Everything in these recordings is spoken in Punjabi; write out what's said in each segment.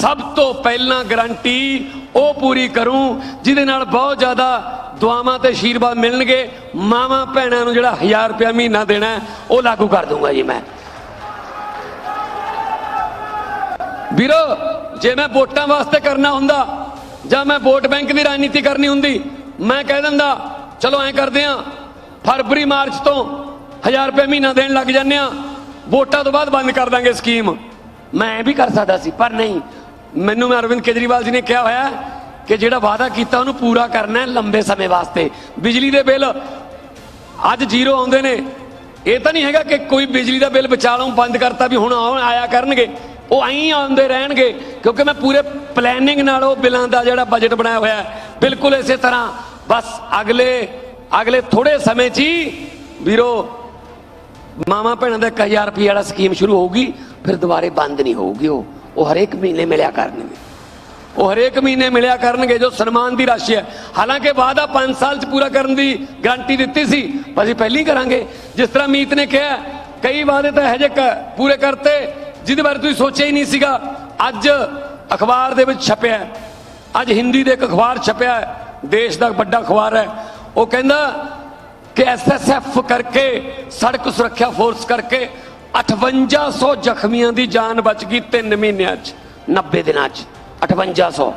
ਸਭ ਤੋਂ ਪਹਿਲਾਂ ਗਰੰਟੀ ਉਹ ਪੂਰੀ ਕਰੂੰ, ਜਿਹਦੇ ਨਾਲ ਬਹੁਤ ਜ਼ਿਆਦਾ ਦੁਆਵਾਂ ਤੇ ਆਸ਼ੀਰਵਾਦ ਮਿਲਣਗੇ। ਮਾਵਾਂ ਭੈਣਾਂ ਨੂੰ ਜਿਹੜਾ 1000 ਰੁਪਇਆ ਮਹੀਨਾ ਦੇਣਾ ਉਹ ਲਾਗੂ ਕਰ ਦੂੰਗਾ ਜੀ ਮੈਂ। ਵੀਰੋ, ਜੇ ਮੈਂ ਵੋਟਾਂ ਵਾਸਤੇ ਕਰਨਾ ਹੁੰਦਾ, ਜਾਂ ਮੈਂ ਵੋਟ ਬੈਂਕ ਦੀ ਰਾਜਨੀਤੀ ਕਰਨੀ ਹੁੰਦੀ, ਮੈਂ ਕਹਿ ਦਿੰਦਾ, ਚਲੋ ਐਂ ਕਰਦੇ ਆ, ਫਰਵਰੀ, ਮਾਰਚ ਤੋਂ 1000 ਰੁਪਏ ਮਹੀਨਾ ਦੇਣ ਲੱਗ ਜਾਂਦੇ ਆ, ਵੋਟਾਂ ਤੋਂ ਬਾਅਦ ਬੰਦ ਕਰ ਦਾਂਗੇ ਸਕੀਮ। ਮੈਂ ਇਹ ਵੀ ਕਰ ਸਕਦਾ ਸੀ, ਪਰ ਨਹੀਂ। ਮੈਨੂੰ ਮੈਂ ਅਰਵਿੰਦ ਕੇਜਰੀਵਾਲ ਜੀ ਨੇ ਕਿਹਾ ਹੋਇਆ ਕਿ ਜਿਹੜਾ ਵਾਅਦਾ ਕੀਤਾ ਉਹਨੂੰ ਪੂਰਾ ਕਰਨਾ ਹੈ ਲੰਬੇ ਸਮੇਂ ਵਾਸਤੇ। ਬਿਜਲੀ ਦੇ ਬਿੱਲ ਅੱਜ ਜ਼ੀਰੋ ਆਉਂਦੇ ਨੇ। ਇਹ ਤਾਂ ਨਹੀਂ ਹੈਗਾ ਕਿ ਕੋਈ ਬਿਜਲੀ ਦਾ ਬਿੱਲ ਬਚਾ ਬੰਦ ਕਰਤਾ ਵੀ ਹੁਣ ਆਉਣ ਆਇਆ ਕਰਨਗੇ। ਉਹ ਐਂ ਆਉਂਦੇ ਰਹਿਣਗੇ, ਕਿਉਂਕਿ ਮੈਂ ਪੂਰੇ ਪਲੈਨਿੰਗ ਨਾਲ ਉਹ ਬਿੱਲਾਂ ਦਾ ਜਿਹੜਾ ਬਜਟ ਬਣਾਇਆ ਹੋਇਆ ਬਿਲਕੁਲ ਇਸੇ ਤਰ੍ਹਾਂ। ਬਸ ਅਗਲੇ ਅਗਲੇ ਥੋੜੇ ਸਮੇਂ 'ਚ ਹੀ ਵੀਰੋ ਮਾਮਾ ਭੈਣਾਂ ਦਾ 1000 ਰੁਪਏ ਵਾਲਾ ਸਕੀਮ ਸ਼ੁਰੂ ਹੋਊਗੀ, ਫਿਰ ਦੁਬਾਰੇ ਬੰਦ ਨਹੀਂ ਹੋਊਗੀ ਉਹ। ਉਹ ਹਰੇਕ ਮਹੀਨੇ ਮਿਲਿਆ ਕਰਨਗੇ। ਉਹ ਹਰੇਕ ਮਹੀਨੇ ਮਿਲਿਆ ਕਰਨਗੇ ਜੋ ਸਨਮਾਨ ਦੀ ਰਾਸ਼ੀ ਹੈ। ਹਾਲਾਂਕਿ ਵਾਅਦਾ 5 ਸਾਲ ਚ ਪੂਰਾ ਕਰਨ ਦੀ ਗਾਰੰਟੀ ਦਿੱਤੀ ਸੀ, ਪਰ ਅਸੀਂ ਪਹਿਲੀ ਕਰਾਂਗੇ। ਜਿਸ ਤਰ੍ਹਾਂ ਮੀਤ ਨੇ ਕਿਹਾ, ਕਈ ਵਾਅਦੇ ਤਾਂ ਇਹੋ ਜਿਹੇ ਕ- ਪੂਰੇ ਕਰਤੇ, ਜਿਹਦੇ ਬਾਰੇ ਤੁਸੀਂ ਸੋਚਿਆ ਹੀ ਨਹੀਂ ਸੀਗਾ। ਅੱਜ ਅਖਬਾਰ ਦੇ ਵਿੱਚ ਛਪਿਆ ਅੱਜ ਹਿੰਦੀ ਦੇ ਇੱਕ ਅਖਬਾਰ ਛਪਿਆ ਦੇਸ਼ ਦਾ ਵੱਡਾ ਅਖਬਾਰ ਹੈ। ਉਹ ਕਹਿੰਦਾ ਕਿ ਐਸਐਸਐਫ ਕਰਕੇ, ਸੜਕ ਸੁਰੱਖਿਆ ਫੋਰਸ ਕਰਕੇ 5800 ਜ਼ਖਮੀਆਂ ਦੀ ਜਾਨ ਬਚ ਗਈ 3 ਮਹੀਨਿਆਂ 'ਚ 90 ਦਿਨਾਂ 'ਚ 5800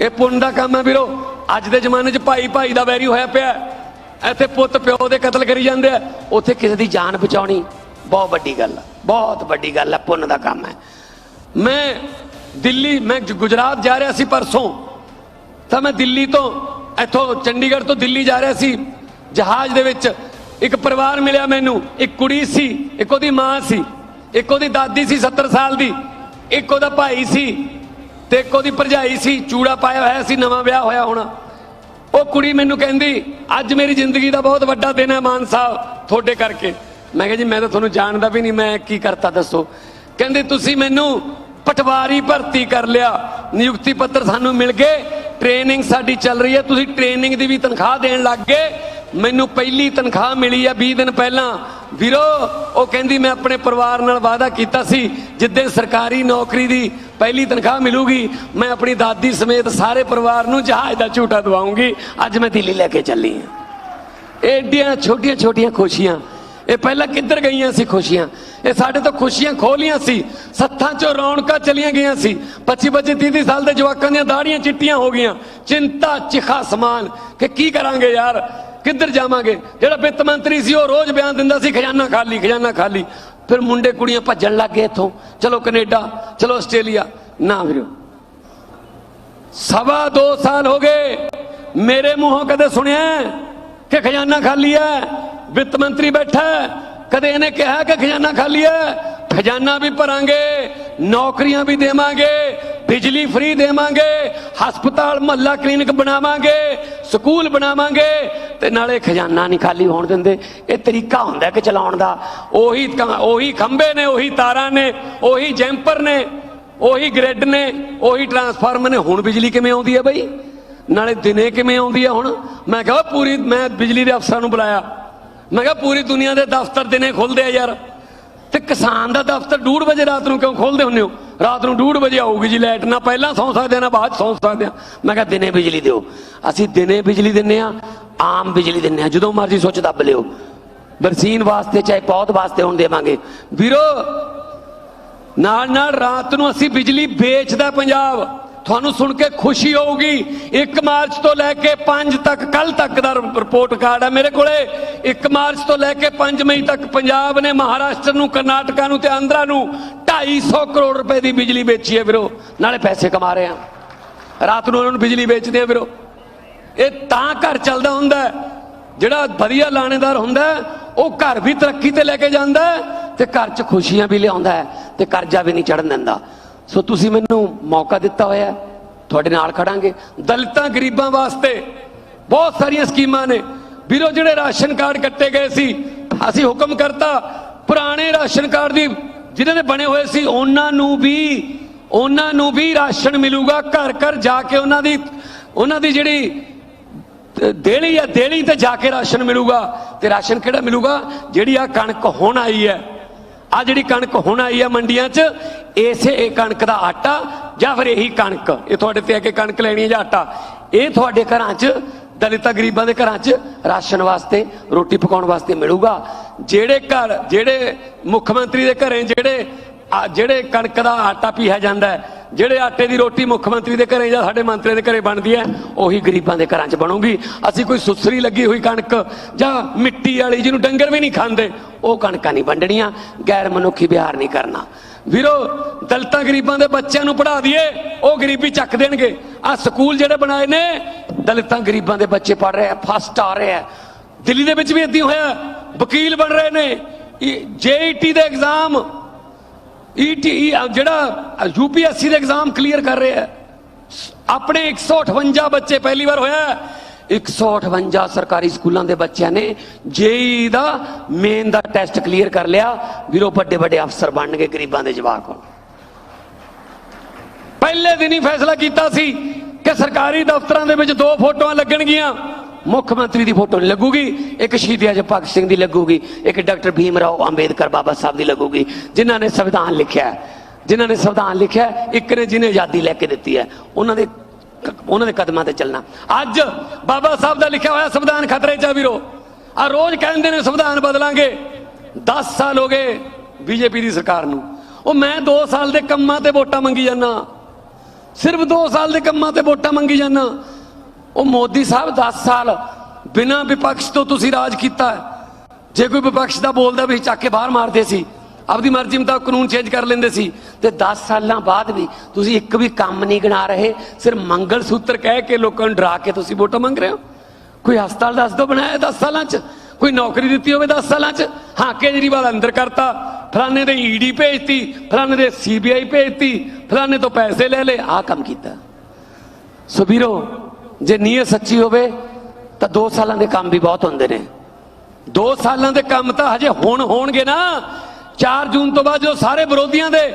ਇਹ ਪੁੰਨ ਦਾ ਕੰਮ ਹੈ ਵੀਰੋ। ਅੱਜ ਦੇ ਜ਼ਮਾਨੇ 'ਚ ਭਾਈ ਭਾਈ ਦਾ ਵੈਰੀ ਹੋਇਆ ਪਿਆ ਇੱਥੇ ਪੁੱਤ ਪਿਓ ਦੇ ਕਤਲ ਕਰੀ ਜਾਂਦੇ ਆ। ਉੱਥੇ ਕਿਸੇ ਦੀ ਜਾਨ ਬਚਾਉਣੀ ਬਹੁਤ ਵੱਡੀ ਗੱਲ ਹੈ ਬਹੁਤ ਵੱਡੀ ਗੱਲ ਹੈ ਪੁੰਨ ਦਾ ਕੰਮ ਹੈ। ਮੈਂ ਦਿੱਲੀ, ਮੈਂ ਗੁਜਰਾਤ ਜਾ ਰਿਹਾ ਸੀ ਪਰਸੋਂ। ਤਾਂ ਮੈਂ ਦਿੱਲੀ ਤੋਂ, ਇੱਥੋਂ ਚੰਡੀਗੜ੍ਹ ਤੋਂ ਦਿੱਲੀ ਜਾ ਰਿਹਾ ਸੀ। ਜਹਾਜ਼ ਦੇ ਵਿੱਚ ਇੱਕ ਪਰਿਵਾਰ ਮਿਲਿਆ ਮੈਨੂੰ, ਇੱਕ ਕੁੜੀ ਸੀ, ਇੱਕ ਉਹਦੀ ਮਾਂ ਸੀ, ਇੱਕ ਉਹਦੀ ਦਾਦੀ ਸੀ 70 ਸਾਲ ਦੀ, ਇੱਕ ਉਹਦਾ ਭਾਈ ਸੀ ਤੇ ਇੱਕ ਉਹਦੀ ਭਰਜਾਈ ਸੀ, ਚੂੜਾ ਪਾਇਆ ਹੋਇਆ ਸੀ, ਨਵਾਂ ਵਿਆਹ ਹੋਇਆ ਹੋਣਾ। ਉਹ ਕੁੜੀ ਮੈਨੂੰ ਕਹਿੰਦੀ, ਅੱਜ ਮੇਰੀ ਜ਼ਿੰਦਗੀ ਦਾ ਬਹੁਤ ਵੱਡਾ ਦਿਨ ਹੈ ਮਾਨ ਸਾਹਿਬ, ਤੁਹਾਡੇ ਕਰਕੇ। ਮੈਂ ਕਿਹਾ ਜੀ, ਮੈਂ ਤਾਂ ਤੁਹਾਨੂੰ ਜਾਣਦਾ ਵੀ ਨਹੀਂ, ਮੈਂ ਕੀ ਕਰਤਾ ਦੱਸੋ? ਕਹਿੰਦੇ, ਤੁਸੀਂ ਮੈਨੂੰ ਪਟਵਾਰੀ ਭਰਤੀ ਕਰ ਲਿਆ, ਨਿਯੁਕਤੀ ਪੱਤਰ ਸਾਨੂੰ ਮਿਲ ਗਏ, ਟ੍ਰੇਨਿੰਗ ਸਾਡੀ ਚੱਲ ਰਹੀ ਹੈ, ਤੁਸੀਂ ਟ੍ਰੇਨਿੰਗ ਦੀ ਵੀ ਤਨਖਾਹ ਦੇਣ ਲੱਗ ਗਏ ਮੈਨੂੰ ਪਹਿਲੀ ਤਨਖਾਹ ਮਿਲੀ ਆ 20 ਦਿਨ ਪਹਿਲਾਂ। ਵੀਰੋ, ਉਹ ਕਹਿੰਦੀ ਮੈਂ ਆਪਣੇ ਪਰਿਵਾਰ ਨਾਲ ਵਾਅਦਾ ਕੀਤਾ ਸੀ, ਜਿੱਦੇ ਸਰਕਾਰੀ ਨੌਕਰੀ ਦੀ ਪਹਿਲੀ ਤਨਖਾਹ ਮਿਲੂਗੀ, ਮੈਂ ਆਪਣੀ ਦਾਦੀ ਸਮੇਤ ਸਾਰੇ ਪਰਿਵਾਰ ਨੂੰ ਜਹਾਜ਼ ਦਾ ਝੂਟਾ ਦਵਾਉਂਗੀ। ਅੱਜ ਮੈਂ ਦਿੱਲੀ ਲੈ ਕੇ ਚੱਲੀ ਹਾਂ ਏਡੀਆਂ ਛੋਟੀਆਂ ਛੋਟੀਆਂ ਖੁਸ਼ੀਆਂ। ਇਹ ਪਹਿਲਾਂ ਕਿੱਧਰ ਗਈਆਂ ਸੀ ਖੁਸ਼ੀਆਂ? ਇਹ ਸਾਡੇ ਤੋਂ ਖੁਸ਼ੀਆਂ ਖੋਲੀਆਂ ਸੀ। ਸੱਥਾਂ 'ਚੋਂ ਰੌਣਕਾਂ ਚਲੀਆਂ ਗਈਆਂ ਸੀ। 25 25 30 30 ਸਾਲ ਦੇ ਜਵਾਕਾਂ ਦੀਆਂ ਦਾੜੀਆਂ ਚਿੱਟੀਆਂ ਹੋ ਗਈਆਂ। ਚਿੰਤਾ, ਚਿਖਾ, ਸਮਾਨ। ਕਿ ਕੀ ਕਰਾਂਗੇ ਯਾਰ? ਕਿੱਧਰ ਜਾਵਾਂਗੇ? ਜਿਹੜਾ ਵਿੱਤ ਮੰਤਰੀ ਸੀ, ਉਹ ਰੋਜ਼ ਬਿਆਨ ਦਿੰਦਾ ਸੀ, ਖਜ਼ਾਨਾ ਖਾਲੀ ਖਜ਼ਾਨਾ ਖਾਲੀ। ਫਿਰ ਮੁੰਡੇ ਕੁੜੀਆਂ ਭੱਜਣ ਲੱਗ ਗਏ ਇੱਥੋਂ। ਚਲੋ ਕੈਨੇਡਾ, ਚਲੋ ਆਸਟ੍ਰੇਲੀਆ। ਨਾ ਵੀਰੋ। ਸਵਾ ਦੋ ਸਾਲ ਹੋ ਗਏ। ਮੇਰੇ ਮੂੰਹੋਂ ਕਦੇ ਸੁਣਿਆ ਕਿ ਖਜ਼ਾਨਾ ਖਾਲੀ ਹੈ? ਵਿੱਤ ਮੰਤਰੀ ਬੈਠਾ ਕਦੇ ਇਹਨੇ ਕਿਹਾ ਕਿ ਖਜ਼ਾਨਾ ਖਾਲੀ ਹੈ? ਖਜ਼ਾਨਾ ਵੀ ਭਰਾਂਗੇ, ਨੌਕਰੀਆਂ ਵੀ ਦੇਵਾਂਗੇ। ਬਿਜਲੀ ਫ੍ਰੀ ਦੇਵਾਂਗੇ, ਹਸਪਤਾਲ, ਮਹੱਲਾ, ਕਲੀਨਿਕ ਬਣਾਵਾਂਗੇ, ਸਕੂਲ ਬਣਾਵਾਂਗੇ, ਤੇ ਨਾਲੇ ਖਜ਼ਾਨਾ ਨਹੀਂ ਖਾਲੀ ਹੋਣ ਦਿੰਦੇ। ਇਹ ਤਰੀਕਾ ਹੁੰਦਾ ਕਿ ਚਲਾਉਣ ਦਾ। ਉਹੀ ਉਹੀ ਖੰਭੇ ਨੇ, ਉਹੀ ਤਾਰਾਂ ਨੇ, ਉਹੀ ਜੈਂਪਰ ਨੇ, ਉਹੀ ਗ੍ਰਿਡ ਨੇ, ਉਹੀ ਟਰਾਂਸਫਾਰਮਰ ਨੇ। ਹੁਣ ਬਿਜਲੀ ਕਿਵੇਂ ਆਉਂਦੀ ਹੈ ਬਈ? ਨਾਲੇ ਦਿਨੇ ਕਿਵੇਂ ਆਉਂਦੀ ਹੈ ਹੁਣ? ਮੈਂ ਕਿਹਾ ਪੂਰੀ, ਮੈਂ ਬਿਜਲੀ ਦੇ ਅਫਸਰਾਂ ਨੂੰ ਬੁਲਾਇਆ। ਮੈਂ ਕਿਹਾ ਪੂਰੀ ਦੁਨੀਆ ਦੇ ਦਫ਼ਤਰ ਦਿਨੇ ਖੁੱਲਦੇ ਆ ਯਾਰ। ਤੇ ਕਿਸਾਨ ਦਾ ਦਫ਼ਤਰ 2:30 ਵਜੇ ਰਾਤ ਨੂੰ ਕਿਉਂ ਖੋਲਦੇ ਹੁੰਦੇ ਹੋ? ਰਾਤ ਨੂੰ 2:30 ਵਜੇ ਆਊਗੀ ਜੀ ਲਾਈਟ, ਨਾ ਪਹਿਲਾਂ ਸੌਂ ਸਕਦੇ ਆ ਨਾ ਬਾਅਦ 'ਚ ਸੌਂ ਸਕਦੇ ਆ ਮੈਂ ਕਿਹਾ ਦਿਨੇ ਬਿਜਲੀ ਦਿਓ। ਅਸੀਂ ਦਿਨੇ ਬਿਜਲੀ ਦਿੰਨੇ ਆ ਆਮ ਬਿਜਲੀ ਦਿੰਨੇ ਆ ਜਦੋਂ ਮਰਜ਼ੀ ਸੁੱਚ ਦੱਬ ਲਿਓ। ਬਰਸੀਨ ਵਾਸਤੇ, ਚਾਹੇ ਪੌਦ ਵਾਸਤੇ ਹੁਣ ਦੇਵਾਂਗੇ। ਵੀਰੋ ਨਾਲ ਨਾਲ ਰਾਤ ਨੂੰ ਅਸੀਂ ਬਿਜਲੀ ਵੇਚਦਾ ਪੰਜਾਬ। ਤੁਹਾਨੂੰ ਸੁਣ ਕੇ ਖੁਸ਼ੀ ਹੋਊਗੀ। 1 ਮਾਰਚ ਤੋਂ ਲੈ ਕੇ 5 ਤੱਕ ਕੱਲ ਤੱਕ ਦਾ ਰਿਪੋਰਟ ਕਾਰਡ ਹੈ ਮੇਰੇ ਕੋਲੇ। 1 ਮਾਰਚ ਤੋਂ ਲੈ ਕੇ 5 ਮਈ ਤੱਕ ਪੰਜਾਬ ਨੇ ਮਹਾਰਾਸ਼ਟਰ ਨੂੰ, ਕਰਨਾਟਕਾ ਨੂੰ ਤੇ ਆਂਧਰਾ ਨੂੰ 250 ਕਰੋੜ ਰੁਪਏ ਦੀ ਬਿਜਲੀ ਵੇਚੀ ਹੈ ਵੀਰੋ। ਨਾਲੇ ਪੈਸੇ ਕਮਾ ਰਹੇ ਆ ਰਾਤ ਨੂੰ ਉਹਨਾਂ ਨੂੰ ਬਿਜਲੀ ਵੇਚਦੇ ਆ ਵੀਰੋ। ਇਹ ਤਾਂ ਘਰ ਚੱਲਦਾ ਹੁੰਦਾ ਜਿਹੜਾ ਵਧੀਆ ਲਾਣੇਦਾਰ ਹੁੰਦਾ ਉਹ ਘਰ ਵੀ ਤਰੱਕੀ ਤੇ ਲੈ ਕੇ ਜਾਂਦਾ ਤੇ ਘਰ 'ਚ ਖੁਸ਼ੀਆਂ ਵੀ ਲਿਆਉਂਦਾ ਹੈ ਤੇ ਕਰਜ਼ਾ ਵੀ ਨਹੀਂ ਚੜਨ ਦਿੰਦਾ। ਸੋ ਤੁਸੀਂ ਮੈਨੂੰ ਮੌਕਾ ਦਿੱਤਾ ਹੋਇਆ ਤੁਹਾਡੇ ਨਾਲ ਖੜਾਂਗੇ। ਦਲਿਤਾਂ ਗਰੀਬਾਂ ਵਾਸਤੇ ਬਹੁਤ ਸਾਰੀਆਂ ਸਕੀਮਾਂ ਨੇ। ਵੀਰੋ, ਜਿਹੜੇ ਰਾਸ਼ਨ ਕਾਰਡ ਕੱਟੇ ਗਏ ਸੀ, ਅਸੀਂ ਹੁਕਮ ਕਰਤਾ, ਪੁਰਾਣੇ ਰਾਸ਼ਨ ਕਾਰਡ ਦੀ ਜਿਨ੍ਹਾਂ ਦੇ ਬਣੇ ਹੋਏ ਸੀ, ਉਹਨਾਂ ਨੂੰ ਵੀ, ਉਹਨਾਂ ਨੂੰ ਵੀ ਰਾਸ਼ਨ ਮਿਲੂਗਾ। ਘਰ ਘਰ ਜਾ ਕੇ ਉਹਨਾਂ ਦੀ ਉਹਨਾਂ ਦੀ ਜਿਹੜੀ ਤੇ ਦੇਲੀ ਆ, ਦੇਲੀ ਤੇ ਜਾ ਕੇ ਰਾਸ਼ਨ ਮਿਲੂਗਾ। ਤੇ ਰਾਸ਼ਨ ਕਿਹੜਾ ਮਿਲੂਗਾ? ਜਿਹੜੀ ਆ ਕਣਕ ਹੁਣ ਆਈ ਹੈ। ਆ ਜਿਹੜੀ ਕਣਕ ਹੁਣ ਆਈ ਹੈ ਮੰਡੀਆਂ 'ਚ, ਇਸੇ ਇਹ ਕਣਕ ਦਾ ਆਟਾ ਜਾਂ ਫਿਰ ਇਹੀ ਕਣਕ? ਇਹ ਤੁਹਾਡੇ ਤੇ ਆ ਕੇ ਕਣਕ ਲੈਣੀ ਹੈ ਜਾਂ ਆਟਾ? ਇਹ ਤੁਹਾਡੇ ਘਰਾਂ 'ਚ, ਦਲਿਤਾਂ ਗਰੀਬਾਂ ਦੇ ਘਰਾਂ 'ਚ ਰਾਸ਼ਨ ਵਾਸਤੇ, ਰੋਟੀ ਪਕਾਉਣ ਵਾਸਤੇ ਮਿਲੂਗਾ। ਜਿਹੜੇ ਘਰ, ਜਿਹੜੇ ਮੁੱਖ ਮੰਤਰੀ ਦੇ ਘਰੇ ਜਿਹੜੇ ਜਿਹੜੇ ਕਣਕ ਦਾ ਆਟਾ ਪੀਇਆ ਜਾਂਦਾ ਹੈ ਜਿਹੜੇ ਆਟੇ ਦੀ ਰੋਟੀ ਮੁੱਖ ਮੰਤਰੀ ਦੇ ਘਰੇ ਜਾਂ ਸਾਡੇ ਮੰਤਰੀਆਂ ਦੇ ਘਰੇ ਬਣਦੀ ਹੈ, ਉਹੀ ਗਰੀਬਾਂ ਦੇ ਘਰਾਂ 'ਚ ਬਣੂਗੀ। ਅਸੀਂ ਕੋਈ ਸੁਸਰੀ ਲੱਗੀ ਹੋਈ ਕਣਕ ਜਾਂ ਮਿੱਟੀ ਵਾਲੀ ਜਿਹਨੂੰ ਡੰਗਰ ਵੀ ਨਹੀਂ ਖਾਂਦੇ, ਉਹ ਕਣਕਾਂ ਨਹੀਂ ਵੰਡਣੀਆਂ, ਗੈਰ ਮਨੁੱਖੀ ਵਿਹਾਰ ਨਹੀਂ ਕਰਨਾ। ਵੀਰੋ, ਦਲਤਾਂ ਗਰੀਬਾਂ ਦੇ ਬੱਚਿਆਂ ਨੂੰ ਪੜ੍ਹਾ ਦਈਏ, ਉਹ ਗਰੀਬੀ ਚੱਕ ਦੇਣਗੇ। ਆ ਸਕੂਲ ਜਿਹੜੇ ਬਣਾਏ ਨੇ, ਦਲਿਤਾਂ ਗਰੀਬਾਂ ਦੇ ਬੱਚੇ ਪੜ੍ਹ ਰਹੇ ਆ ਫਸਟ ਆ ਰਹੇ ਆ। ਦਿੱਲੀ ਦੇ ਵਿੱਚ ਵੀ ਇਦਾਂ ਹੋਇਆ, ਵਕੀਲ ਬਣ ਰਹੇ ਨੇ। ਜੇਈਟੀ ਦੇ ਐਗਜ਼ਾਮ ਈਟੀ ਜਿਹੜਾ ਯੂਪੀਐਸਸੀ ਦੇ ਐਗਜ਼ਾਮ ਕਲੀਅਰ ਕਰ ਰਹੇ ਆ ਆਪਣੇ 158 ਬੱਚੇ ਪਹਿਲੀ ਵਾਰ ਹੋਇਆ ਹੈ। 158 ਸਰਕਾਰੀ ਸਕੂਲਾਂ ਦੇ ਬੱਚਿਆਂ ਨੇ ਜੇਈ ਦਾ ਮੇਨ ਦਾ ਟੈਸਟ ਕਲੀਅਰ ਕਰ ਲਿਆ। ਵੀਰੋ, ਵੱਡੇ ਵੱਡੇ ਅਫਸਰ ਬਣ ਗਏ ਗਰੀਬਾਂ ਦੇ ਜਵਾਕ ਹੁਣ। ਪਹਿਲੇ ਦਿਨ ਹੀ ਫੈਸਲਾ ਕੀਤਾ ਸੀ ਕਿ ਸਰਕਾਰੀ ਦਫ਼ਤਰਾਂ ਦੇ ਵਿੱਚ ਦੋ ਫੋਟੋਆਂ ਲੱਗਣਗੀਆਂ। ਮੁੱਖ ਮੰਤਰੀ ਦੀ ਫੋਟੋ ਨਹੀਂ ਲੱਗੂਗੀ, ਇੱਕ ਸ਼ਹੀਦ ਆਜਮ ਭਗਤ ਸਿੰਘ ਦੀ ਲੱਗੂਗੀ, ਇੱਕ ਡਾਕਟਰ ਭੀਮ ਰਾਓ ਅੰਬੇਦਕਰ ਬਾਬਾ ਸਾਹਿਬ ਦੀ ਲੱਗੂਗੀ, ਜਿਨ੍ਹਾਂ ਨੇ ਸੰਵਿਧਾਨ ਲਿਖਿਆ ਹੈ। ਜਿਨ੍ਹਾਂ ਨੇ ਸੰਵਿਧਾਨ ਲਿਖਿਆ ਇੱਕ ਨੇ ਜਿਹਨੇ ਆਜ਼ਾਦੀ ਲੈ ਕੇ ਦਿੱਤੀ ਹੈ, ਉਹਨਾਂ ਦੇ ਉਹਨਾਂ ਦੇ ਕਦਮਾਂ ਤੇ ਚੱਲਣਾ। ਅੱਜ ਬਾਬਾ ਸਾਹਿਬ ਦਾ ਲਿਖਿਆ ਹੋਇਆ ਸੰਵਿਧਾਨ ਖਤਰੇ 'ਚ ਆ ਵੀਰੋ। ਆ ਰੋਜ਼ ਕਹਿੰਦੇ ਨੇ ਸੰਵਿਧਾਨ ਬਦਲਾਂਗੇ। 10 ਸਾਲ ਹੋ ਗਏ ਬੀਜੇਪੀ ਦੀ ਸਰਕਾਰ ਨੂੰ। ਉਹ ਮੈਂ 2 ਸਾਲ ਦੇ ਕੰਮਾਂ ਤੇ ਵੋਟਾਂ ਮੰਗੀ ਜਾਂਦਾ। ਸਿਰਫ 2 ਸਾਲ ਦੇ ਕੰਮਾਂ ਤੇ ਵੋਟਾਂ ਮੰਗੀ ਜਾਂਦਾ। ਉਹ ਮੋਦੀ ਸਾਹਿਬ 10 ਸਾਲ ਬਿਨਾਂ ਵਿਪਕਸ਼ ਤੋਂ ਤੁਸੀਂ ਰਾਜ ਕੀਤਾ ਜੇ ਕੋਈ ਵਿਪਕਸ਼ ਦਾ ਬੋਲਦਾ ਵੀ ਚੱਕ ਕੇ ਬਾਹਰ ਮਾਰਦੇ ਸੀ, ਆਪਦੀ ਮਰਜ਼ੀ ਮੁਤਾਬਕ ਕਾਨੂੰਨ ਚੇਂਜ ਕਰ ਲੈਂਦੇ ਸੀ, ਤੇ 10 ਸਾਲਾਂ ਬਾਅਦ ਵੀ ਤੁਸੀਂ ਇੱਕ ਵੀ ਕੰਮ ਨਹੀਂ ਗਿਣਾ ਰਹੇ, ਸਿਰਫ ਮੰਗਲ ਸੂਤਰ ਕਹਿ ਕੇ ਲੋਕਾਂ ਨੂੰ ਡਰਾ ਕੇ ਤੁਸੀਂ ਵੋਟਾਂ ਮੰਗ ਰਹੇ ਹੋ? ਕੋਈ ਹਸਪਤਾਲ ਦੱਸ ਦੋ ਬਣਾਇਆ 10 ਸਾਲਾਂ 'ਚ, ਕੋਈ ਨੌਕਰੀ ਦਿੱਤੀ ਹੋਵੇ 10 ਸਾਲਾਂ 'ਚ? ਹਾਂ, ਕੇਜਰੀਵਾਲ ਅੰਦਰ ਕਰਤਾ, ਫਲਾਣੇ ਦੇ ਈਡੀ ਭੇਜਤੀ, ਫਲਾਣੇ ਦੇ ਸੀਬੀਆਈ ਭੇਜਤੀ, ਫਲਾਣੇ ਤੋਂ ਪੈਸੇ ਲੈ ਲਏ, ਆਹ ਕੰਮ ਕੀਤਾ। ਸੋ ਵੀਰੋ ਜੇ ਨੀਅਤ ਸੱਚੀ ਹੋਵੇ, ਤਾਂ 2 ਸਾਲਾਂ ਦੇ ਕੰਮ ਵੀ ਬਹੁਤ ਹੁੰਦੇ ਨੇ। 2 ਸਾਲਾਂ ਦੇ ਕੰਮ ਤਾਂ ਹਜੇ ਹੁਣ ਹੋਣਗੇ ਨਾ। 4 ਜੂਨ ਤੋਂ ਬਾਅਦ ਜੋ ਸਾਰੇ ਵਿਰੋਧੀਆਂ ਦੇ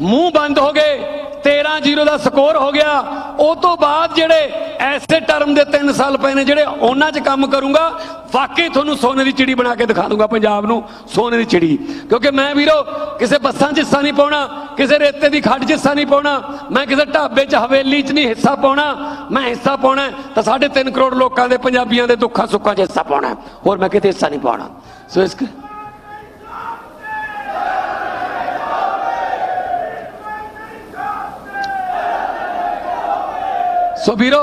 ਮੂੰਹ ਬੰਦ ਹੋ ਗਏ 13-0 ਦਾ ਸਕੋਰ ਹੋ ਗਿਆ। ਉਹ ਤੋਂ ਬਾਅਦ ਜਿਹੜੇ ਐਸੇ ਟਰਮ ਦੇ 3 ਸਾਲ ਪਏ ਨੇ, ਜਿਹੜੇ ਉਹਨਾਂ 'ਚ ਕੰਮ ਕਰੂੰਗਾ, ਵਾਕਈ ਤੁਹਾਨੂੰ ਸੋਨੇ ਦੀ ਚਿੜੀ ਬਣਾ ਕੇ ਦਿਖਾ ਦੂੰਗਾ ਪੰਜਾਬ ਨੂੰ, ਸੋਨੇ ਦੀ ਚਿੜੀ। ਕਿਉਂਕਿ ਮੈਂ ਵੀਰੋ, ਕਿਸੇ ਬੱਸਾਂ 'ਚ ਹਿੱਸਾ ਨਹੀਂ ਪਾਉਣਾ, ਕਿਸੇ ਰੇਤੇ ਦੀ ਖੱਡ 'ਚ ਹਿੱਸਾ ਨਹੀਂ ਪਾਉਣਾ, ਮੈਂ ਕਿਸੇ ਢਾਬੇ 'ਚ, ਹਵੇਲੀ 'ਚ ਨਹੀਂ ਹਿੱਸਾ ਪਾਉਣਾ, ਮੈਂ ਹਿੱਸਾ ਪਾਉਣਾ ਹੈ, ਤਾਂ 3.5 ਕਰੋੜ ਲੋਕਾਂ ਦੇ ਪੰਜਾਬੀਆਂ ਦੇ ਦੁੱਖਾਂ ਸੁੱਖਾਂ 'ਚ ਹਿੱਸਾ ਪਾਉਣਾ ਹੋਰ ਮੈਂ ਕਿਤੇ ਹਿੱਸਾ ਨਹੀਂ ਪਾਉਣਾ। ਸੋ ਇਸ ਕਰ- ਸੋ ਵੀਰੋ,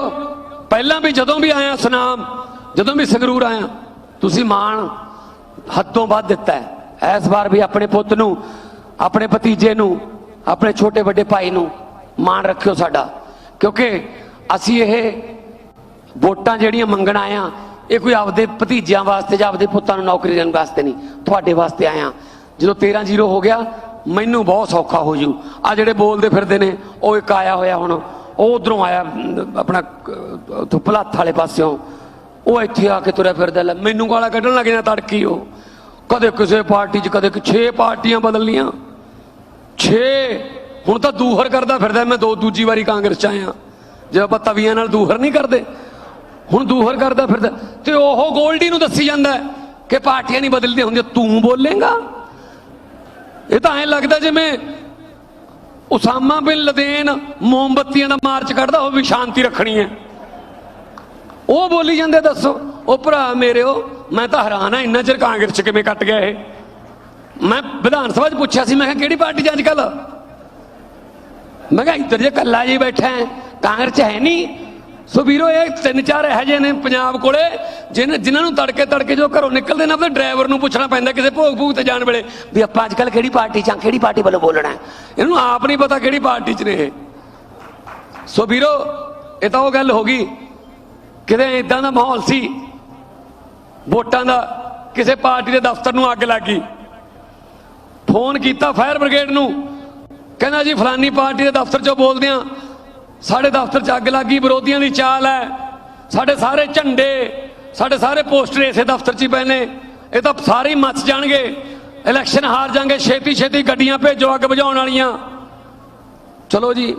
ਪਹਿਲਾਂ ਵੀ ਜਦੋਂ ਵੀ ਆਇਆ ਸੁਨਾਮ, ਜਦੋਂ ਵੀ ਸੰਗਰੂਰ ਆਇਆ, ਤੁਸੀਂ ਮਾਣ ਹੱਦੋਂ ਵੱਧ ਦਿੱਤਾ ਹੈ। ਇਸ ਵਾਰ ਵੀ ਆਪਣੇ ਪੁੱਤ ਨੂੰ, ਆਪਣੇ ਭਤੀਜੇ ਨੂੰ, ਆਪਣੇ ਛੋਟੇ ਵੱਡੇ ਭਾਈ ਨੂੰ ਮਾਣ ਰੱਖਿਓ ਸਾਡਾ। ਕਿਉਂਕਿ ਅਸੀਂ ਇਹ ਵੋਟਾਂ ਜਿਹੜੀਆਂ ਮੰਗਣ ਆਇਆ, ਇਹ ਕੋਈ ਆਪਦੇ ਭਤੀਜਿਆਂ ਵਾਸਤੇ ਜਾਂ ਆਪਦੇ ਪੁੱਤਾਂ ਨੂੰ ਨੌਕਰੀ ਦੇਣ ਵਾਸਤੇ ਨਹੀਂ, ਤੁਹਾਡੇ ਵਾਸਤੇ ਆਇਆ। ਜਦੋਂ 13 ਜ਼ੀਰੋ ਹੋ ਗਿਆ, ਮੈਨੂੰ ਬਹੁਤ ਸੌਖਾ ਹੋ ਜੂ। ਆ ਜਿਹੜੇ ਬੋਲਦੇ ਫਿਰਦੇ ਨੇ, ਉਹ ਇੱਕ ਆਇਆ ਹੋਇਆ ਹੁਣ ਉਹ ਉਧਰੋਂ ਆਇਆ ਆਪਣਾ ਧੁੱਪਲਾਥ ਵਾਲੇ ਪਾਸਿਓਂ ਉਹ। ਇੱਥੇ ਆ ਕੇ ਤੁਰਿਆ ਫਿਰਦਾ ਲੈ, ਮੈਨੂੰ ਗਾਲਾਂ ਕੱਢਣ ਲੱਗ ਜਾਂਦਾ ਤੜਕੀ ਉਹ। ਕਦੇ ਕਿਸੇ ਪਾਰਟੀ 'ਚ, ਕਦੇ 6 ਪਾਰਟੀਆਂ ਬਦਲ ਲੀਆਂ 6 ਹੁਣ ਤਾਂ ਦੂਹਰ ਕਰਦਾ ਫਿਰਦਾ, ਮੈਂ ਦੋ, ਦੂਜੀ ਵਾਰੀ ਕਾਂਗਰਸ 'ਚ ਆਇਆ। ਜੇ ਆਪਾਂ ਤਵੀਆਂ ਨਾਲ ਦੂਹਰ ਨਹੀਂ ਕਰਦੇ, ਹੁਣ ਦੂਹਰ ਕਰਦਾ ਫਿਰਦਾ। ਤੇ ਉਹ ਗੋਲਡੀ ਨੂੰ ਦੱਸੀ ਜਾਂਦਾ ਕਿ ਪਾਰਟੀਆਂ ਨਹੀਂ ਬਦਲਦੀਆਂ ਹੁੰਦੀਆਂ, ਤੂੰ ਬੋਲੇਗਾ? ਇਹ ਤਾਂ ਐਂ ਲੱਗਦਾ ਜਿਵੇਂ ਉਸਾਮਾ ਬਿਨ ਲਦੇਨ ਮੋਮਬੱਤੀਆਂ ਦਾ ਮਾਰਚ ਕੱਢਦਾ, ਉਹ ਵੀ ਸ਼ਾਂਤੀ ਰੱਖਣੀ ਹੈ। ਉਹ ਬੋਲੀ ਜਾਂਦੇ, ਦੱਸੋ, ਉਹ ਭਰਾ ਮੇਰਿਓ ਮੈਂ ਤਾਂ ਹੈਰਾਨ ਆ ਇੰਨਾ ਚਿਰ ਕਾਂਗਰਸ ਚ ਕਿਵੇਂ ਕੱਟ ਗਿਆ ਇਹ? ਮੈਂ ਵਿਧਾਨ ਸਭਾ 'ਚ ਪੁੱਛਿਆ ਸੀ, ਮੈਂ ਕਿਹਾ, ਕਿਹੜੀ ਪਾਰਟੀ 'ਚ ਅੱਜ ਕੱਲ ਮੈਂ ਕਿਹਾ, ਇੱਧਰ ਜੇ ਕੱਲਾ ਜੀ ਬੈਠਾ ਹੈ, ਕਾਂਗਰਸ 'ਚ ਹੈ ਨਹੀਂ ਸੋ ਵੀਰੋ, ਇਹ ਤਿੰਨ ਚਾਰ ਇਹੋ ਜਿਹੇ ਨੇ ਪੰਜਾਬ ਕੋਲੇ, ਜਿਨ, ਜਿਨ੍ਹਾਂ ਨੂੰ ਤੜਕੇ ਤੜਕੇ ਜੋ ਘਰੋਂ ਨਿਕਲਦੇ ਨੇ, ਆਪਣੇ ਡਰਾਈਵਰ ਨੂੰ ਪੁੱਛਣਾ ਪੈਂਦਾ ਕਿਸੇ ਭੋਗ ਭੂਗ ਤੇ ਜਾਣ ਵੇਲੇ ਵੀ ਆਪਾਂ ਅੱਜ ਕੱਲ ਕਿਹੜੀ ਪਾਰਟੀ 'ਚ ਆ, ਕਿਹੜੀ ਪਾਰਟੀ ਵੱਲੋਂ ਬੋਲਣਾ ਇਹਨੂੰ ਆਪ ਨਹੀਂ ਪਤਾ ਕਿਹੜੀ ਪਾਰਟੀ 'ਚ ਨੇ ਇਹ। ਸੋ ਵੀਰੋ, ਇਹ ਤਾਂ ਉਹ ਗੱਲ ਹੋ ਗਈ, ਕਿਤੇ ਇਦਾਂ ਦਾ ਮਾਹੌਲ ਸੀ, ਵੋਟਾਂ ਦਾ, ਕਿਸੇ ਪਾਰਟੀ ਦੇ ਦਫ਼ਤਰ ਨੂੰ ਅੱਗ ਲੱਗ ਗਈ। ਫੋਨ ਕੀਤਾ ਫਾਇਰ ਬ੍ਰਿਗੇਡ ਨੂੰ, ਕਹਿੰਦਾ ਜੀ ਫਲਾਨੀ ਪਾਰਟੀ ਦੇ ਦਫ਼ਤਰ 'ਚੋਂ ਬੋਲਦੇ ਆ ਸਾਡੇ ਦਫ਼ਤਰ 'ਚ ਅੱਗ ਲੱਗ ਗਈ ਵਿਰੋਧੀਆਂ ਦੀ ਚਾਲ ਹੈ। ਸਾਡੇ ਸਾਰੇ ਝੰਡੇ, ਸਾਡੇ ਸਾਰੇ ਪੋਸਟਰ ਇਸੇ ਦਫ਼ਤਰ 'ਚ ਹੀ ਪਏ ਨੇ। ਇਹ ਤਾਂ ਸਾਰੇ ਹੀ ਮੱਚ ਜਾਣਗੇ। ਇਲੈਕਸ਼ਨ ਹਾਰ ਜਾਣਗੇ ਛੇਤੀ ਛੇਤੀ ਗੱਡੀਆਂ ਭੇਜੋ ਅੱਗ ਬੁਝਾਉਣ ਵਾਲੀਆਂ। ਚਲੋ ਜੀ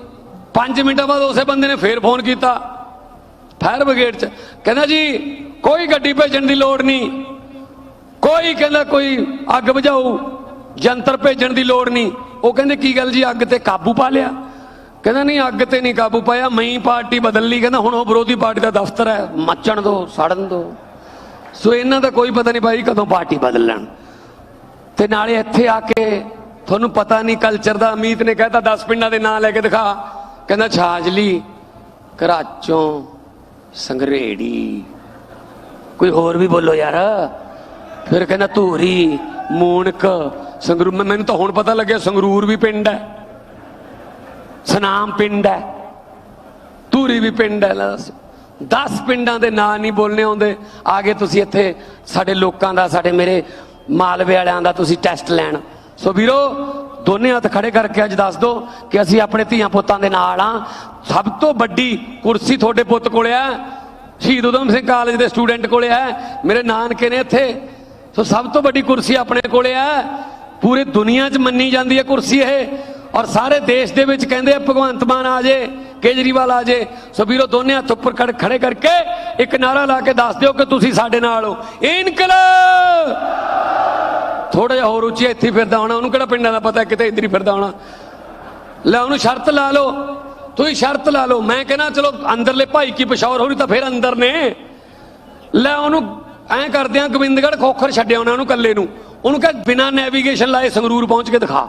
5 ਮਿੰਟਾਂ ਬਾਅਦ ਉਸੇ ਬੰਦੇ ਨੇ ਫੇਰ ਫੋਨ ਕੀਤਾ, ਫਾਇਰ ਬ੍ਰਿਗੇਡ 'ਚ। ਕਹਿੰਦਾ ਜੀ, ਕੋਈ ਗੱਡੀ ਭੇਜਣ ਦੀ ਲੋੜ ਨਹੀਂ। ਕੋਈ ਕਹਿੰਦਾ ਕੋਈ ਅੱਗ ਬੁਝਾਊ, ਜੰਤਰ ਭੇਜਣ ਦੀ ਲੋੜ ਨਹੀਂ। ਉਹ ਕਹਿੰਦੇ, ਕੀ ਗੱਲ ਜੀ, ਅੱਗ ਤੇ ਕਾਬੂ ਪਾ ਲਿਆ? ਕਹਿੰਦਾ ਨਹੀਂ, ਅੱਗ ਤੇ ਨਹੀਂ ਕਾਬੂ ਪਾਇਆ ਮਈ ਪਾਰਟੀ ਬਦਲ ਲਈ। ਕਹਿੰਦਾ ਹੁਣ ਉਹ ਵਿਰੋਧੀ ਪਾਰਟੀ ਦਾ ਦਫ਼ਤਰ ਹੈ, ਮੱਚਣ ਦੋ, ਸੜਨ ਦੋ। ਸੋ ਇਹਨਾਂ ਦਾ ਕੋਈ ਪਤਾ ਨਹੀਂ ਭਾਈ ਕਦੋਂ ਪਾਰਟੀ ਬਦਲ ਲੈਣ। ਤੇ ਨਾਲੇ ਇੱਥੇ ਆ ਕੇ ਤੁਹਾਨੂੰ ਪਤਾ ਨਹੀਂ ਕਲਚਰ ਦਾ ਅਮੀਤ ਨੇ ਕਹਿਤਾ 10 ਪਿੰਡਾਂ ਦੇ ਨਾਂ ਲੈ ਕੇ ਦਿਖਾ। ਕਹਿੰਦਾ ਛਾਜਲੀ ਕਰਾਚੋਂ ਸੰਗਰੇੜੀ। ਕੋਈ ਹੋਰ ਵੀ ਬੋਲੋ ਯਾਰ। ਫਿਰ ਕਹਿੰਦਾ ਧੂਰੀ, ਮੂਨਕ ਸੰਗਰੂਰ ਮੈਨੂੰ ਤਾਂ ਹੁਣ ਪਤਾ ਲੱਗਿਆ ਸੰਗਰੂਰ ਵੀ ਪਿੰਡ ਹੈ। ਸਨਾਮ ਪਿੰਡ ਹੈ। ਧੂਰੀ ਵੀ ਪਿੰਡ ਹੈ 10 ਪਿੰਡਾਂ ਦੇ ਨਾਂ ਨਹੀਂ ਬੋਲਣੇ ਆਉਂਦੇ। ਆਗੇ ਤੁਸੀਂ ਇੱਥੇ ਸਾਡੇ ਲੋਕਾਂ ਦਾ, ਸਾਡੇ ਮੇਰੇ ਮਾਲਵੇ ਵਾਲਿਆਂ ਦਾ ਤੁਸੀਂ ਟੈਸਟ ਲੈਣ। ਸੋ ਵੀਰੋ, ਦੋਨੇ ਹੱਥ ਖੜੇ ਕਰਕੇ ਅੱਜ ਦੱਸ ਦਿਓ ਕਿ ਅਸੀਂ ਆਪਣੇ ਧੀਆਂ ਪੁੱਤਾਂ ਦੇ ਨਾਲ ਆ ਸਭ ਤੋਂ ਵੱਡੀ ਕੁਰਸੀ ਤੁਹਾਡੇ ਪੁੱਤ ਕੋਲੇ ਆ ਸ਼ਹੀਦ ਉਦਮ ਸਿੰਘ ਕਾਲਜ ਦੇ ਸਟੂਡੈਂਟ ਕੋਲੇ ਆ ਮੇਰੇ ਨਾਨਕੇ ਨੇ ਇੱਥੇ। ਸੋ ਸਭ ਤੋਂ ਵੱਡੀ ਕੁਰਸੀ ਆਪਣੇ ਕੋਲੇ ਆ ਪੂਰੀ ਦੁਨੀਆ 'ਚ ਮੰਨੀ ਜਾਂਦੀ ਹੈ ਕੁਰਸੀ ਇਹ। ਔਰ ਸਾਰੇ ਦੇਸ਼ ਦੇ ਵਿੱਚ ਕਹਿੰਦੇ ਆ, ਭਗਵੰਤ ਮਾਨ ਆ ਜੇ, ਕੇਜਰੀਵਾਲ ਆ ਜੇ। ਸੋ ਵੀਰੋ, ਦੋਨੇ ਹੱਥ ਉੱਪਰ ਖੜ- ਖੜੇ ਕਰਕੇ ਇੱਕ ਨਾਰਾ ਲਾ ਕੇ ਦੱਸ ਦਿਓ ਕਿ ਤੁਸੀਂ ਸਾਡੇ ਨਾਲ ਹੋ। ਇਨਕਲਾਬ! ਥੋੜਾ ਜਿਹਾ ਹੋਰ ਉੱਚੀ ਇੱਥੇ ਫਿਰਦਾ ਹੋਣਾ। ਉਹਨੂੰ ਕਿਹੜਾ ਪਿੰਡਾਂ ਦਾ ਪਤਾ ਕਿਤੇ ਇੱਧਰ ਫਿਰਦਾ ਹੋਣਾ। ਲੈ, ਉਹਨੂੰ ਸ਼ਰਤ ਲਾ ਲਓ। ਤੁਸੀਂ ਸ਼ਰਤ ਲਾ ਲਓ। ਮੈਂ ਕਹਿੰਦਾ, ਚਲੋ, ਅੰਦਰਲੇ ਭਾਈ ਕੀ ਪਸ਼ੌਰ ਹੋਣੀ ਤਾਂ ਫਿਰ ਅੰਦਰ ਨੇ। ਲੈ, ਉਹਨੂੰ ਐਂ ਕਰਦੇ ਆ, ਗੋਬਿੰਦਗੜ੍ਹ ਖੋਖਰ ਛੱਡਿਆ ਉਹਨਾਂ ਨੂੰ ਕੱਲੇ ਨੂੰ। ਉਹਨੂੰ ਕਹ, ਬਿਨਾ ਨੈਵੀਗੇਸ਼ਨ ਲਾਏ ਸੰਗਰੂਰ ਪਹੁੰਚ ਕੇ ਦਿਖਾ।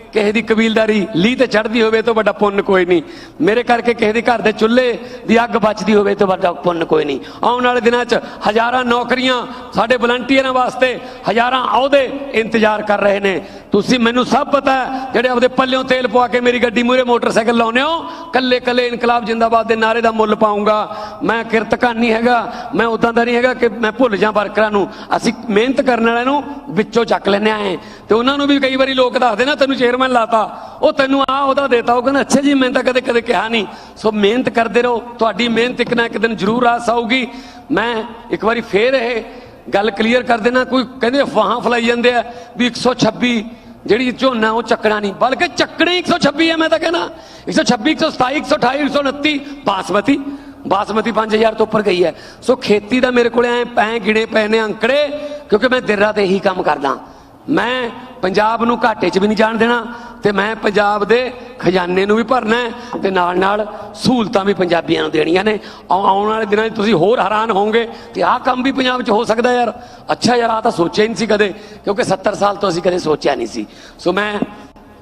ਕਿਸੇ ਦੀ ਕਬੀਲਦਾਰੀ ਲੀ ਤੇ ਚੜਦੀ ਹੋਵੇ ਤਾਂ ਵੱਡਾ ਪੁੰਨ ਕੋਈ ਨਹੀਂ। ਮੇਰੇ ਕਰਕੇ ਕਿਸੇ ਦੇ ਘਰ ਦੇ ਚੁੱਲ੍ਹੇ ਦੀ ਅੱਗ ਬਚਦੀ ਹੋਵੇ ਤਾਂ ਵੱਡਾ ਪੁੰਨ ਕੋਈ ਨਹੀਂ। ਆਉਣ ਵਾਲੇ ਦਿਨਾਂ 'ਚ ਹਜ਼ਾਰਾਂ ਨੌਕਰੀਆਂ ਸਾਡੇ ਵਲੰਟੀਅਰਾਂ ਵਾਸਤੇ ਹਜ਼ਾਰਾਂ ਅਹੁਦੇ ਇੰਤਜ਼ਾਰ ਕਰ ਰਹੇ ਨੇ। ਤੁਸੀਂ ਮੈਨੂੰ ਸਭ ਪਤਾ ਜਿਹੜੇ ਆਪਦੇ ਪੱਲਿਓਂ ਤੇਲ ਪਵਾ ਕੇ ਮੇਰੀ ਗੱਡੀ ਮੂਰੇ ਮੋਟਰਸਾਈਕਲ ਲਾਉਨੇ ਹੋ? ਕੱਲੇ ਕੱਲੇ ਇਨਕਲਾਬ ਜਿੰਦਾਬਾਦ ਦੇ ਨਾਰੇ ਦਾ ਮੁੱਲ ਪਾਉਂਗਾ। ਮੈਂ ਕਿਰਤਕਾਨ ਨਹੀਂ ਹੈਗਾ, ਮੈਂ ਉਦਾਂ ਦਾ ਨਹੀਂ ਹੈਗਾ ਕਿ ਮੈਂ ਭੁੱਲ ਜਾ ਵਰਕਰਾਂ ਨੂੰ। ਅਸੀਂ ਮਿਹਨਤ ਕਰਨ ਵਾਲਿਆਂ ਨੂੰ ਵਿੱਚੋਂ ਚੱਕ ਲੈਣੇ ਆਏ ਤੇ ਉਹਨਾਂ ਨੂੰ ਵੀ ਕਈ ਵਾਰੀ ਲੋਕ ਦੱਸਦੇ ਨਾ, ਤੈਨੂੰ ਚੇਅਰਮੈਨ ਲਾਤਾ। ਉਹ ਤੈਨੂੰ ਆ ਉਹਦਾ ਦੇਤਾ। ਉਹ ਕਹਿੰਦਾ, ਅੱਛਾ ਜੀ, ਮੈਂ ਤਾਂ ਕਦੇ ਕਦੇ ਕਿਹਾ ਨਹੀਂ। ਸੋ ਮਿਹਨਤ ਕਰਦੇ ਰਹੋ। ਤੁਹਾਡੀ ਮਿਹਨਤ ਇੱਕ ਨਾ ਇੱਕ ਦਿਨ ਜ਼ਰੂਰ ਆਸ ਆਊਗੀ। ਮੈਂ ਇੱਕ ਵਾਰੀ ਫੇਰ ਇਹ ਗੱਲ ਕਲੀਅਰ ਕਰ ਦੇਣਾ, ਕੋਈ ਕਹਿੰਦੇ ਅਫਵਾਹਾਂ ਫਲਾਈ ਜਾਂਦੇ ਆ ਵੀ 126 ਜਿਹੜੀ ਝੋਨਾ, ਉਹ ਚੱਕਣਾ ਨਹੀਂ। ਬਲਕਿ ਚੱਕਣੇ 126 ਹੈ ਮੈਂ ਤਾਂ ਕਹਿੰਦਾ 126 127 128 129 ਬਾਸਮਤੀ। ਬਾਸਮਤੀ 5000 ਤੋਂ ਉੱਪਰ ਗਈ ਹੈ। ਸੋ ਖੇਤੀ ਦਾ ਮੇਰੇ ਕੋਲ ਐ ਐ ਗਿਣੇ ਪਏ ਨੇ ਅੰਕੜੇ, ਕਿਉਂਕਿ ਮੈਂ ਦਿਨ ਰਾਤ ਇਹੀ ਕੰਮ ਕਰਦਾ। ਮੈਂ ਪੰਜਾਬ ਨੂੰ ਘਾਟੇ 'ਚ ਵੀ ਨਹੀਂ ਜਾਣ ਦੇਣਾ ਤੇ ਮੈਂ ਪੰਜਾਬ ਦੇ ਖਜ਼ਾਨੇ ਨੂੰ ਵੀ ਭਰਨਾ ਹੈ ਤੇ ਨਾਲ ਨਾਲ ਸਹੂਲਤਾਂ ਵੀ ਪੰਜਾਬੀਆਂ ਨੂੰ ਦੇਣੀਆਂ ਨੇ। ਆਉ- ਆਉਣ ਵਾਲੇ ਦਿਨਾਂ 'ਚ ਤੁਸੀਂ ਹੋਰ ਹੈਰਾਨ ਹੋਵੋਗੇ ਕਿ ਆਹ ਕੰਮ ਵੀ ਪੰਜਾਬ 'ਚ ਹੋ ਸਕਦਾ ਯਾਰ। ਅੱਛਾ ਯਾਰ ਆ ਤਾਂ ਸੋਚਿਆ ਹੀ ਨਹੀਂ ਸੀ ਕਦੇ, ਕਿਉਂਕਿ 70 ਸਾਲ ਤੋਂ ਅਸੀਂ ਕਦੇ ਸੋਚਿਆ ਨਹੀਂ ਸੀ। ਸੋ ਮੈਂ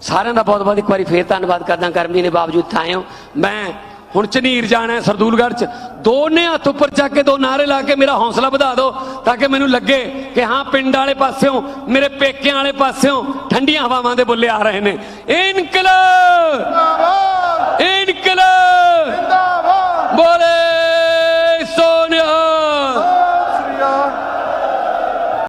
ਸਾਰਿਆਂ ਦਾ ਬਹੁਤ ਬਹੁਤ ਇੱਕ ਵਾਰੀ ਫੇਰ ਧੰਨਵਾਦ ਕਰਦਾ ਕਰਮੀ ਦੇ ਬਾਵਜੂਦ ਇੱਥੇ ਹੋ। ਮੈਂ ਹੁਣ ਝਨੀਰ ਜਾਣਾ ਹੈ ਸਰਦੂਲਗੜ੍ਹ ਚ। ਦੋਨੇ ਹੱਥ ਉੱਪਰ ਚੱਕ ਕੇ ਦੋ ਨਾਰੇ ਲਾ ਕੇ ਮੇਰਾ ਹੌਸਲਾ ਵਧਾ ਦਿਓ ਤਾਂ ਕਿ ਮੈਨੂੰ ਲੱਗੇ ਕਿ ਹਾਂ ਪਿੰਡ ਵਾਲੇ ਪਾਸਿਓਂ ਮੇਰੇ ਪੇਕਿਆਂ ਵਾਲੇ ਪਾਸਿਓਂ ਠੰਡੀਆਂ ਹਵਾਵਾਂ ਦੇ ਬੁੱਲੇ ਆ ਰਹੇ ਨੇ। ਇਨਕਲਾਬ! ਇਨਕਲਾਬ! ਬੋਲੇ!